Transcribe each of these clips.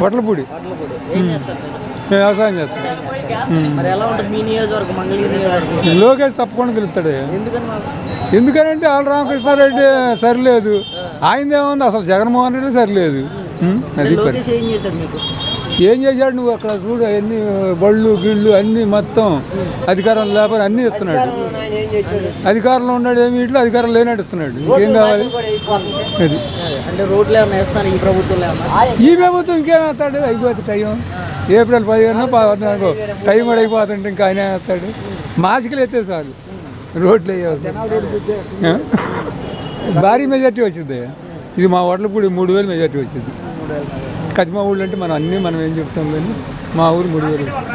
వడ్లపూడి? నేను వ్యవసాయం చేస్తాను లోకేష్ తప్పకుండా గెలుస్తాడు ఎందుకనంటే ఆల్ రామకృష్ణారెడ్డి సరిలేదు. ఆయనదేముంది? అసలు జగన్మోహన్ రెడ్డి సరిలేదు? అది ఏం చేశాడు నువ్వు అక్కడ చూడు అన్ని బళ్ళు గిళ్ళు అన్ని మొత్తం అధికారం లేకపోతే అన్ని ఇస్తున్నాడు అధికారంలో ఉన్నాడు ఏమి ఇట్లా అధికారం లేనట్టు ఇస్తున్నాడు ఇంకేం కావాలి? అది. ఈ ప్రభుత్వం ఇంకేం వేస్తాడు అయిపోతుంది టైం. ఏప్రిల్ పదిహేను పద్నాలుగు టైం కూడా అయిపోతుంటే ఇంకా ఆయన వేస్తాడు మాసికలు ఎత్తే చాలు. రోడ్లు వేయవలసి భారీ మెజార్టీ వచ్చింది. ఇది మా ఓట్లపూడి మూడు వేలు మెజార్టీ వచ్చింది. కతిమా ఊళ్ళు అంటే మనం అన్నీ మనం ఏం చెప్తాం కానీ మా ఊరు మూడు వేలు వచ్చింది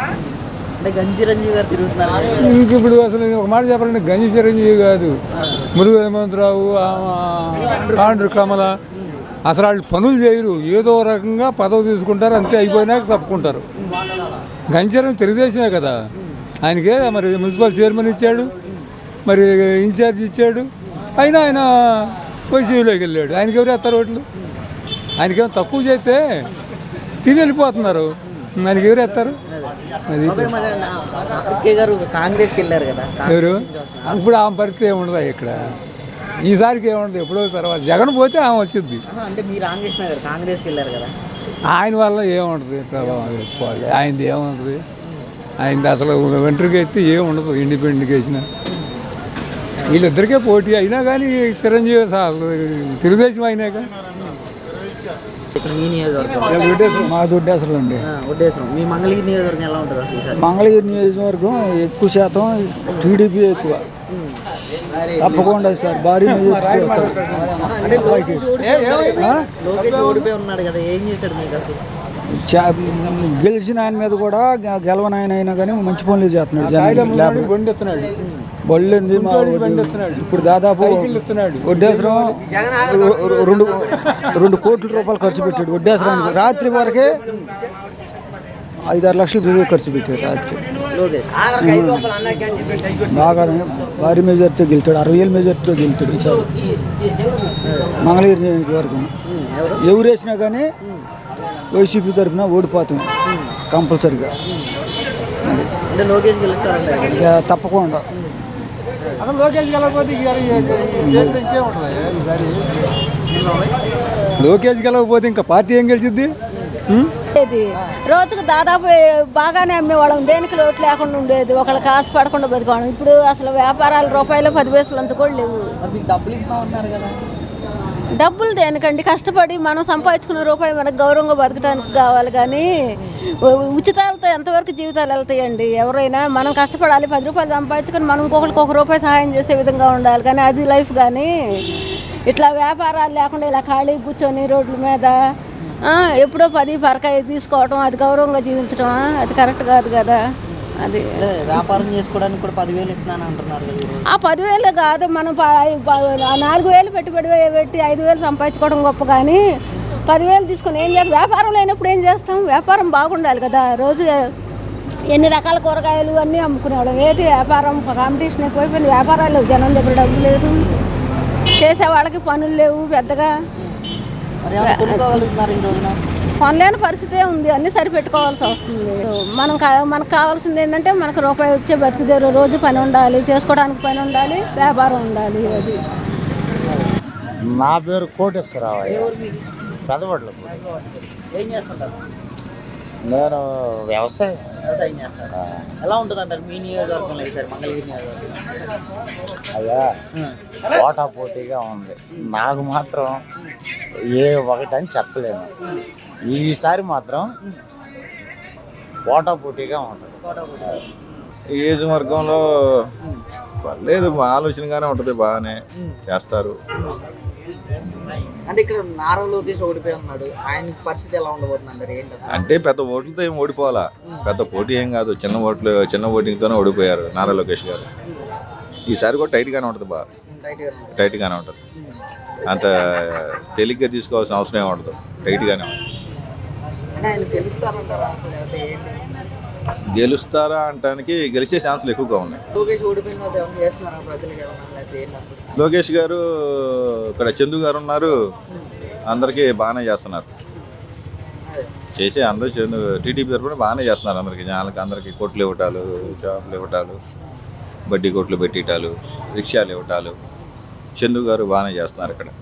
అంటే గంజి రంజీవ్ గారు తిరుగుతున్నారు. ఇంక ఇప్పుడు అసలు ఒక మాట చెప్పాలంటే గంజి చిరంజీవి కాదు. మురుగు హేమంతరావు కాండ్రు కమల అసలు వాళ్ళు పనులు చేయరు. ఏదో రకంగా పదవి తీసుకుంటారు అంతే అయిపోయినాక తప్పుకుంటారు. గంజరం తెలుగుదేశమే కదా. ఆయనకే మరి మున్సిపల్ చైర్మన్ ఇచ్చాడు మరి ఇన్ఛార్జ్ ఇచ్చాడు. అయినా ఆయన వైసీపీలోకి వెళ్ళాడు. ఆయనకి ఎవరు వేస్తారు ఓట్లు? ఆయనకేమో తక్కువ చేస్తే తిని వెళ్ళిపోతున్నారు ఆయనకి ఎవరు వేస్తారు అది గారు కాంగ్రెస్కి వెళ్ళారు కదా. ఎవరు? ఇప్పుడు ఆమె పరిస్థితి ఏముండదు ఇక్కడ? ఈసారికి ఏముండదు ఎప్పుడో తర్వాత జగన్ పోతే ఆమె వచ్చింది అంటే మీరు రామకృష్ణ గారు కాంగ్రెస్కి వెళ్ళారు కదా. ఆయన వల్ల ఏముంటుంది ప్రభావం ఎక్కువ. ఆయనది ఏముంటుంది ఆయనది అసలు వెంట్రుక ఎత్తి ఏముండదు ఇండిపెండెంట్గా వేసిన. వీళ్ళిద్దరికే పోటీ అయినా కానీ చిరంజీవి తెలుగుదేశం అయినాక. ఇక్కడ మీ నియోజకవర్గం. అండి. ఆ, వడ్డేశ్వరం మీ మంగళగిరి నియోజకవర్గం ఎలా ఉంటుంది అసలు ఈసారి? మంగళగిరి నియోజకవర్గం ఎక్కువ శాతం టీడీపీ ఎక్కువ. తప్పకుండా సార్ భారీ మెజార్టీ వస్తారు. అంటే లోకేష్ ఓడిపోయి ఉన్నాడు కదా. లోకేష్ ఓడిపోయి ఉన్నాడు కదా ఏం చేశాడు మీకు అసలు? చా- గెలిచిన ఆయన మీద కూడా గె- గెలవని ఆయన అయినా కానీ మంచి పనులు చేస్తున్నాడు లేబర్ బండి ఇప్పుడు దాదాపు వడ్డేశ్వరం రెండు రెండు కోట్ల రూపాయలు ఖర్చు పెట్టాడు వడ్డేశ్వరానికి రాత్రి వరకే ఐదారు లక్షలు ఖర్చు పెట్టాడు రాత్రి. బాగా భారీ మెజార్టీతో గెలుతాడు అరవై ఏళ్ళ మెజార్టీతో గెలుతాడు ఈసారి. మంగళగిరి నియోజకవర్గం. ఎవరు వేసినా కానీ వైసీపీ తరఫున ఓడిపోతాం కంపల్సరిగా. తప్పకుండా. అసలు లోకేష్ గెలవకపోతే లోకేష్ గెలవకపోతే ఇంకా పార్టీ ఏం గెలిచిద్ది? ఉండేది. రోజుకు దాదాపు బాగానే అమ్మేవాళ్ళం దేనికి లోటు లేకుండా ఉండేది. ఒకళ్ళకి కాసు పడకుండా బతికోవడం ఇప్పుడు అసలు వ్యాపారాలు రూపాయలు పది పైసలు అంత కూడా లేవు. డబ్బులు ఇస్తా ఉన్నారు కదా. డబ్బులు దేనికండి? కష్టపడి మనం సంపాదించుకున్న రూపాయి మనకు గౌరవంగా బతకడానికి కావాలి కానీ ఉచితాలతో ఎంతవరకు జీవితాలు వెళ్తాయండి? ఎవరైనా మనం కష్టపడాలి పది రూపాయలు సంపాదించుకొని మనం ఇంకొకరికి ఒక రూపాయి సహాయం చేసే విధంగా ఉండాలి. కానీ అది లైఫ్ కానీ ఇట్లా వ్యాపారాలు లేకుండా ఇలా ఖాళీ కూర్చొని రోడ్ల మీద ఎప్పుడో పది పరకాయ తీసుకోవడం అది గౌరవంగా జీవించడం అది కరెక్ట్ కాదు కదా? అది. వ్యాపారం చేసుకోవడానికి కూడా పదివేలు ఇస్తున్నాను అంటున్నారు. ఆ పదివేలు కాదు మనం నాలుగు వేలు పెట్టుబడి పెట్టి ఐదు వేలు సంపాదించుకోవడం గొప్ప కానీ పదివేలు తీసుకొని ఏం చేస్తాం వ్యాపారం లేనప్పుడు ఏం చేస్తాం? వ్యాపారం బాగుండాలి కదా. రోజు ఎన్ని రకాల కూరగాయలు అన్నీ అమ్ముకునేవాళ్ళం. ఏంటి వ్యాపారం? కాంపిటీషన్ ఎక్కువైపోయింది. వ్యాపారాలు లేవు. జనం దగ్గర డబ్బు లేదు. చేసే వాళ్ళకి పనులు లేవు పెద్దగా. మరి ఏమైనా కొనుక్కోగలుగుతున్నారు ఈ రోజున? కొనలేని పరిస్థితే ఉంది. అన్నీ సరిపెట్టుకోవాల్సి వస్తుంది. మనం కా- మనకు కావాల్సింది ఏంటంటే మనకు రూపాయి వచ్చే బతికిదేరు. రోజు పని ఉండాలి. చేసుకోవడానికి పని ఉండాలి. వ్యాపారం ఉండాలి. అది. నా పేరు కోటేశ్వరరావు పెదవడ్లు ఏం చేస్తుంటారు? నేను వ్యవసాయం. ఎలా ఉంటుంది అంటారు మీ నియోజకవర్గంలో ఈసారి మంగళగిరి నియోజకవర్గం అయ్యా పోటా పోటీగా ఉంది. నాకు మాత్రం ఏ ఒకటి అని చెప్పలేను. ఈసారి మాత్రం పోటా పోటీగా ఉంటుంది. ఈ ఏజ్ వర్గంలో పర్లేదు మా ఆలోచనగానే ఉంటుంది బాగానే చేస్తారు. అంటే ఇక్కడ నారా లోకేష్ ఓడిపోయి ఉన్నాడు. ఆయన పరిస్థితి ఎలా ఉండబోతుంది అంటారు ఏంటి అసలు? అంటే పెద్ద ఓట్లతో ఏం ఓడిపోవాలా? పెద్ద పోటీ ఏం కాదు. చిన్న ఓట్లు చిన్న ఓటింగ్తోనే ఓడిపోయారు నారా లోకేష్ గారు. ఈసారి కూడా టైట్గానే ఉంటుంది బాగా ఉంది. టైట్గానే ఉంటుంది. అంత తేలిగ్గా తీసుకోవాల్సిన అవసరం ఏమి ఉండదు. టైట్గానే ఉంటుంది. అంటే ఆయన గెలుస్తారంటారా? అసలు లేకపోతే ఏంటి? గెలుస్తారా అంటానికి గెలిచే ఛాన్సులు ఎక్కువగా ఉన్నాయి. లోకేష్ గారు ఇక్కడ చందు గారు ఉన్నారు. అందరికీ బాగానే చేస్తున్నారు. చేసే అందరూ చంద్ర టీడీపీ తరఫున బాగానే చేస్తున్నారు అందరికి. జనాలకి అందరికి కొట్లు ఇవ్వటాలు షాపులు ఇవ్వటాలు బడ్డీ కొట్లు పెట్టిటాలు రిక్షాలు ఇవ్వటాలు. చందు గారు బాగానే చేస్తున్నారు ఇక్కడ.